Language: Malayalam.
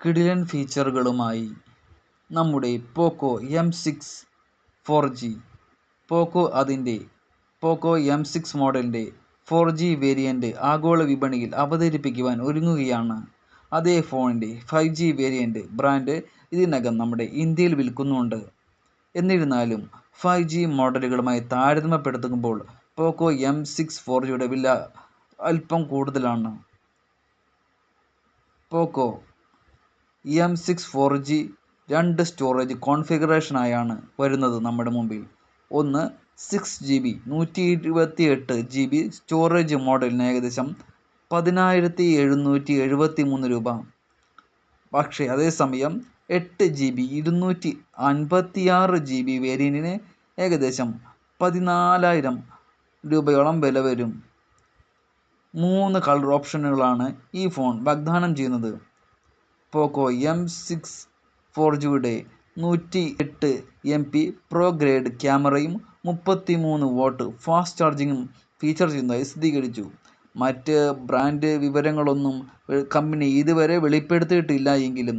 കിടിലൻ ഫീച്ചറുകളുമായി നമ്മുടെ Poco M six four G Poco അതിന്റെ പോക്കോ എം സിക്സ് മോഡലിന്റെ ഫോർ ജി വേരിയന്റ് ആഗോള വിപണിയിൽ അവതരിപ്പിക്കുവാൻ ഒരുങ്ങുകയാണ്. അതേ ഫോണിന്റെ ഫൈവ് ജി വേരിയന്റ് ബ്രാൻഡ് ഇതിനകം നമ്മുടെ ഇന്ത്യയിൽ വിൽക്കുന്നുണ്ട്. എന്നിരുന്നാലും ഫൈവ് ജി മോഡലുകളുമായി താരതമ്യപ്പെടുത്തുമ്പോൾ പോക്കോ എം സിക്സ് ഫോർ ജിയുടെ വില അല്പം കൂടുതലാണ്. Poco M six four G രണ്ട് സ്റ്റോറേജ് കോൺഫിഗറേഷനായാണ് വരുന്നത് നമ്മുടെ മുമ്പിൽ. ഒന്ന് സിക്സ് ജി ബി നൂറ്റി ഇരുപത്തി എട്ട് ജി ബി സ്റ്റോറേജ് മോഡലിന് ഏകദേശം പതിനായിരത്തി എഴുന്നൂറ്റി എഴുപത്തി മൂന്ന് രൂപ. പക്ഷേ അതേസമയം എട്ട് ജി ബി ഇരുന്നൂറ്റി അൻപത്തിയാറ് ജി ബി വേരിയന്റിന് ഏകദേശം പതിനാലായിരം രൂപയോളം വില വരും. മൂന്ന് കളർ ഓപ്ഷനുകളാണ് ഈ ഫോൺ വാഗ്ദാനം ചെയ്യുന്നത്. പോക്കോ എം സിക്സ് ഫോർ ജിയുടെ നൂറ്റി എട്ട് എം പി പ്രോ ഗ്രേഡ് ക്യാമറയും മുപ്പത്തി മൂന്ന് വോട്ട് ഫാസ്റ്റ് ചാർജിങ്ങും ഫീച്ചർ ചെയ്യുന്നതായി സ്ഥിരീകരിച്ചു. മറ്റ് ബ്രാൻഡ് വിവരങ്ങളൊന്നും കമ്പനി ഇതുവരെ വെളിപ്പെടുത്തിയിട്ടില്ല എങ്കിലും